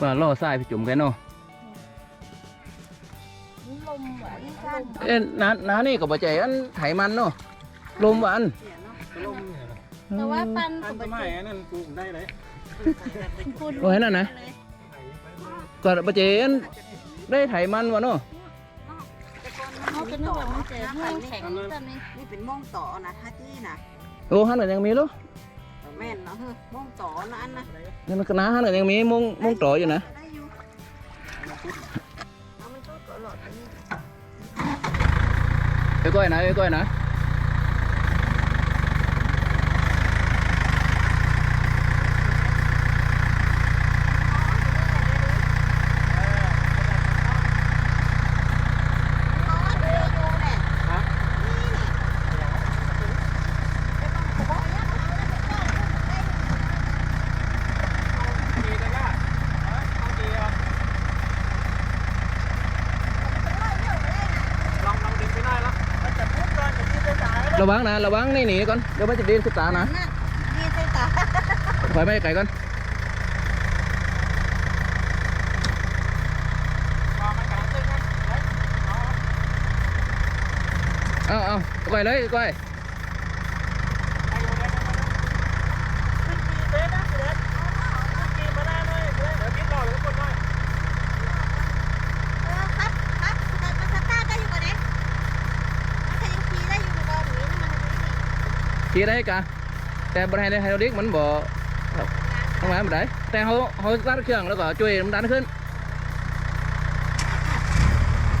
ปลาล่อทรายพี่จุ่มกันเนาะลมหวานสั้นเอ้ยน้าน้านี่ก็บ่ใจอันไถมันเนาะลมหวานลมเนี่ยนะแต่ว่าปันอักับนสมัยอันนั้นปลูกได้เลยคุณโอ้ยนั่นนะก็บ่ใจอันได้ไถมันวะเนาะเขาจะนึกว่ามันจะแห้งแข็งตอนนี้นี่เป็นม่องต่อนะฮัตตี้นะโอ้หันก็ยังมีลูก แม่นเนาะเฮ้ยม่องต่อนะอันนะนี่มันก็น้าหันก็ยังมีมุงมุงต่ออยู่นะได้อยู่เอามันก็เกาะหลอดไปนี่ไอ้ก้อยนะไอ้ก้อยนะ อ๋อเรืออยู่แหละนี่นี่ไปบังคับเอาเนี่ยเอาเนี่ยไปจ้างคนได้ ดีเลยล่ะเอาดีอะลองลองดึงไปได้แล้วมันจะพุดก่อนจะที่จะสาย ระวังนะระวังนี่หนีก่อนเดี๋ยวมันจะดีนศึกษานะนั่นนี่ใส่ตาถอยไปไกลก่อนพอมันกำลังตึงนะเฮ้ยเอาเอาเอาก้อยเลยก้อย ไปอยู่เลยขึ้นกีเบสนะเบสขึ้นกีมาได้เลยเบสเดี๋ยวพิษรอเลยทุกคนหน่อย เออครับครับมันมันสตาร์ทได้อยู่ก่อนเนี่ยมันจะยังขี่ได้อยู่ก่อนหรือมัน ขี่ได้กะแต่บริหารไฮโดรลิกมันบ่ทำไมมันได้แต่เขาเขาสตาร์ทเครื่องแล้วก็ช่วยมันดันขึ้น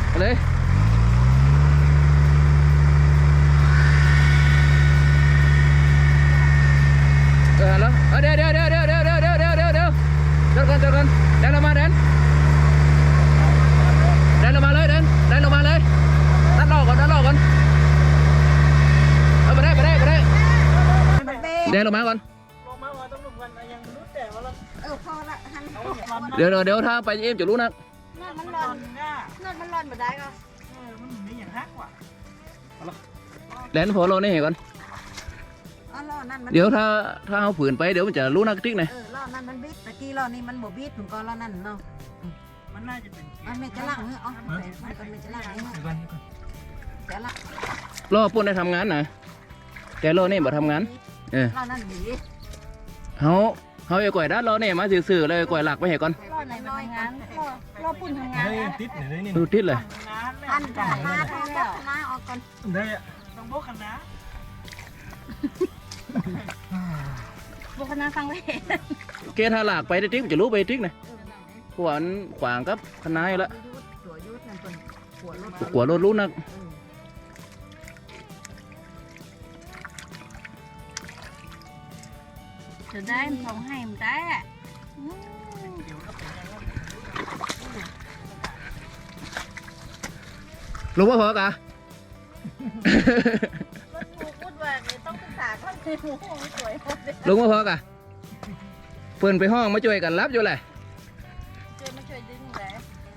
เอาเลย มันเบรเดินลงมาก่อน ลงมาว่าต้องหนุ่มกันยังรู้แต่ว่าเราเออพอละหันเอาเห็นมันเดี๋ยวเดี๋ยวเดี๋ยวถ้าไปเอ็มจะรู้นะนั่นมันนร้ออนนง่านั่นมันร้อนมาได้ก็เออมันมีอย่างฮักว่ะแดนพอโลนี่เห็นก่อนอ๋อล้อนั่นมันเดี๋ยวถ้าถ้าเอาผืนไปเดี๋ยวมันจะรู้นักติ๊กนะเออล้อนั่นมันบิดตะกี้ล้อนี่มันบ่บิดถึงก็ล้อนั่นเนาะมันน่าจะเป็นมันไม่จะล่างเออเอาไปมันก็ไม่จะล่างนี่เดี๋ยวก่อนเดี๋ยวก่อนจะล่างรอปุ่นได้ทำงานนะแต่รอนี่บ่ทำงาน เออล้อนั่นดีเขาเขาไอ้ก่อยด้านรอนี่มาซื่อๆเลยก่อยหลักไปเห็นก่อนรอไหนมาทำงานรอรอปุ่นทำงานเฮ้ยนะติดเลยนี่ดูทิศเลยอันกันมาทางก็มาออกก่อนได้อะต้องบอกกันนะบุคณะฟังเลยเกถ้าหลากไปได้ติ๊กมันจะรู้ไปติ๊กนะเพราะว่ามันขวางกับคณะอยู่แล้วตัวยุทธนั่นเป็นหัวรถกลัวรถรู้นัก จะได้มันส่งให้มันได้อะอืมรู้ว่าพอกะรถกูพูดว่าเนี่ยต้องศึกษาก่อนเลยโอ้โหสวยหมดเลยรู้ว่าพอกะเพื่อนไปห้องมาช่วยกันรับอยู่เลยช่วยมาช่วยดึงเลย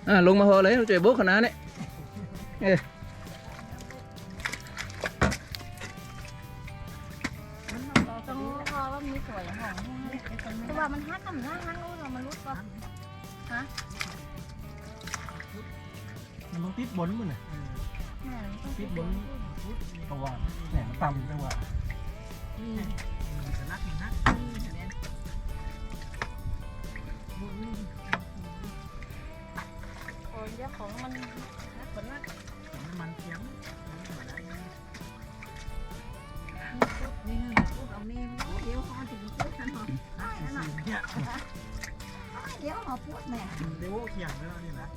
อ่าลงมาพอเลยช่วยโบกคณะนี่เออ ว่ามันฮักกับหน้าฮักรู้เรามันรู้ป่ะมันต้องติดบนมันน่ะแม่มันต้องติดบนตัวแหนมต่ำจังหวะจะนักหนึ่งนักโอ้ยเจ้าของมันฮักกว่านักมันเทียมนี่พูดเอานี่เดี๋ยวเขาถึงพูดกันหรอ เนี่ยเดี๋ยวเขาพูดแม่เดวเขียงแล้วนี่นะ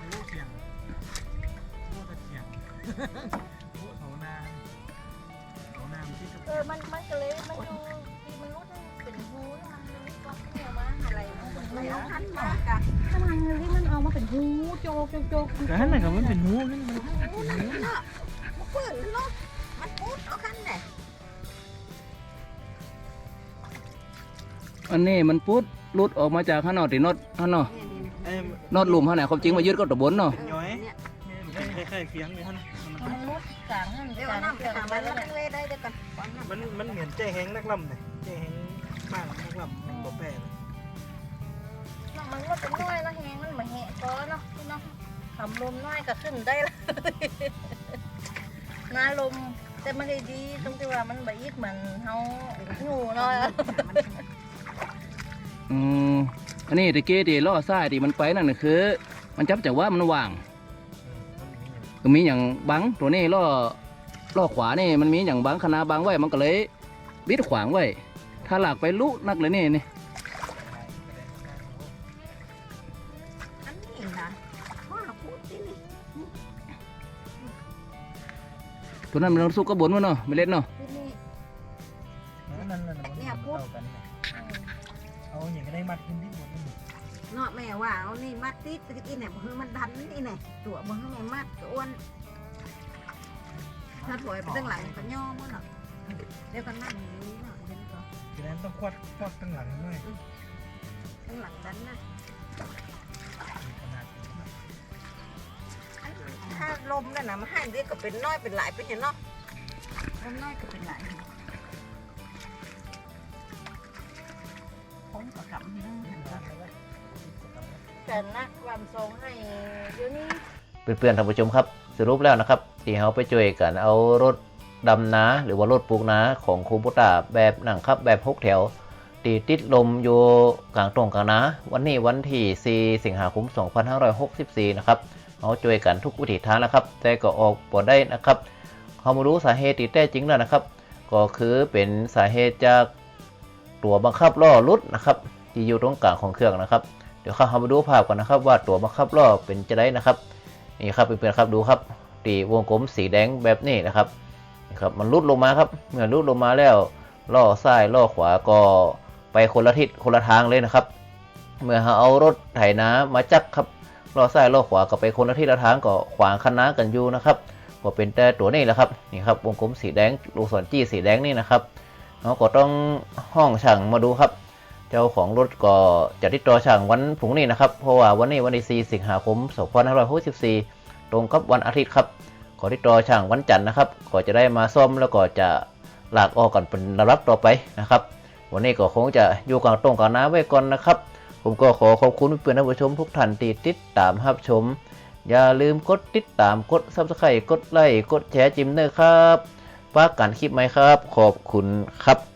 เดวเขียงโวตะเขียงโวเถานาเถานาที่กับเออมันมันก็เลยมันดูดีมันรู้ทั้งเป็นหูมันรู้ว่าเนี่ยมาอะไรมันเอาทันมากะถ้ามันที่มันเอามาเป็นหูโจกโจกกแต่นั่นแหละกับมันเป็นหูนั่นมันพูนั่นเนาะมันปืนเนาะมันพูดเอาคันไหน อันนี้มันปุ๊ดหลุดออกมาจากข้างนอกที่นอดข้างนอกเอ้ยนอดหลุมข้างไหนความจริงมายึดก็ตะบนเนาะย้อยคล้ายๆเคียงเลยท่านมันรู้กลางนั่นเดี๋ยวกลางน้ำไปเกี่ยวหากับมันอะไรแล้วมันเวได้เดี๋ยวกันมันมันเหมือนแจ้แห้งนักลำเลยแจ้แห้งมากนักลำมันบ่แพ้เลยน้องมันก็เป็นน้อยเนาะแหงมันมาแหะก้อเนาะพี่เนาะทำลมน้อยก็ขึ้นได้ละนาลมแต่มันได้ดีตรงที่ว่ามันบอีกเหมือนเฮาอยู่เนาะ อืมอันนี้ตะเกียที่ล่อซ้ายที่มันไปนั่นน่ะคือ มันจับจากว่ามันว่างก็มีอย่างบังตัวนี้ล่อล่อขวานี่มันมีอย่างบังคณะบังไว้มันก็เลยบิดขวางไว้ ถ้าหลากไปลุนักเลยนี่นี่อันนี้นะว่าพูดสินี่ตัวนั้นมันสุกกระบนวะเนาะไม่เล่นเนาะ อย่างก็ได้มัดขึ้นที่หมดนี่เนาะแม่ว่าเอานี่มัดติดติดอีเนี่ยบ่คือมันดันนี่เนี่ยตัวบ่คือแม่มัดอ้วนถ้าถอยไปตั้งหลังก็ย่อมันเนาะเดี๋ยวก็นั่งอยู่นี่เนาะเดี๋ยวก็ทีนั้นต้องควัดควัดตั้งหลังด้วยตั้งหลังดันนะถ้าลมนั่นนะมันให้เรียกก็เป็นน้อยเป็นหลายเป็นอย่างเนาะลมน้อยก็เป็นหลาย แต่นักวามทรงให้เดี๋ยวนี้เพื่อนๆท่านผู้ชมครับสรุปแล้วนะครับ ที่เขาไปช่วยกันเอารถดำนาหรือว่ารถปลูกนาของคูบุตาแบบหนังครับแบบหกแถวตีติดลมอยู่กลางตรงกลางนาวันนี้วันที่ 4 สิงหาคม 2564 นะครับเขาช่วยกันทุกวิถีทางนะครับ แต่ก็ออกปวดได้นะครับเขามารู้สาเหตุที่แท้จริงแล้วนะครับ ก็คือเป็นสาเหตุจากตัวบังคับล้อรุดนะครับ ที่อยู่ตรงกลางของเครื่องนะครับ เดี๋ยวเข้ามาดูภาพกันนะครับ ว่าตัวบังคับล้อเป็นจะได้นะครับ นี่ครับเพื่อนๆครับดูครับตีวงกลมสีแดงแบบนี้นะครับนี่ครับมันลุดลงมาครับ เมื่อลุดลงมาแล้วล่อซ้ายล่อขวาก็ไปคนละทิศคนละทางเลยนะครับ เมื่อเราเอารถไถนามาจักครับล่อซ้ายล่อขวาก็ไปคนละทิศละทางก็ขวางคันนากันอยู่นะครับก็เป็นแต่ตัวนี้แหละครับนี่ครับวงกลมสีแดงลูกศรจี้สีแดงนี่นะครับเราก็ต้องห้องช่างมาดูครับ เจ้าของรถก็จะติดต่อช่างวันพรุ่งนี้นะครับ เพราะว่าวันนี้วันที่4สิงหาคม2564ตรงกับวันอาทิตย์ครับ ขอติดต่อช่างวันจันทร์นะครับก็จะได้มาซ่อมแล้วก็จะหลากออกกันเป็นระดับต่อไปนะครับ วันนี้ก็คงจะอยู่กลางตรงกลางน้ำไว้ก่อนนะครับ ผมก็ขอขอบคุณเพื่อนท่านผู้ชมทุกท่านที่ติดตามรับชม อย่าลืมกดติดตามกด subscribe กดไลค์กดแชร์จิมเนอร์ครับฝากกันคลิปไหมครับ ขอบคุณครับ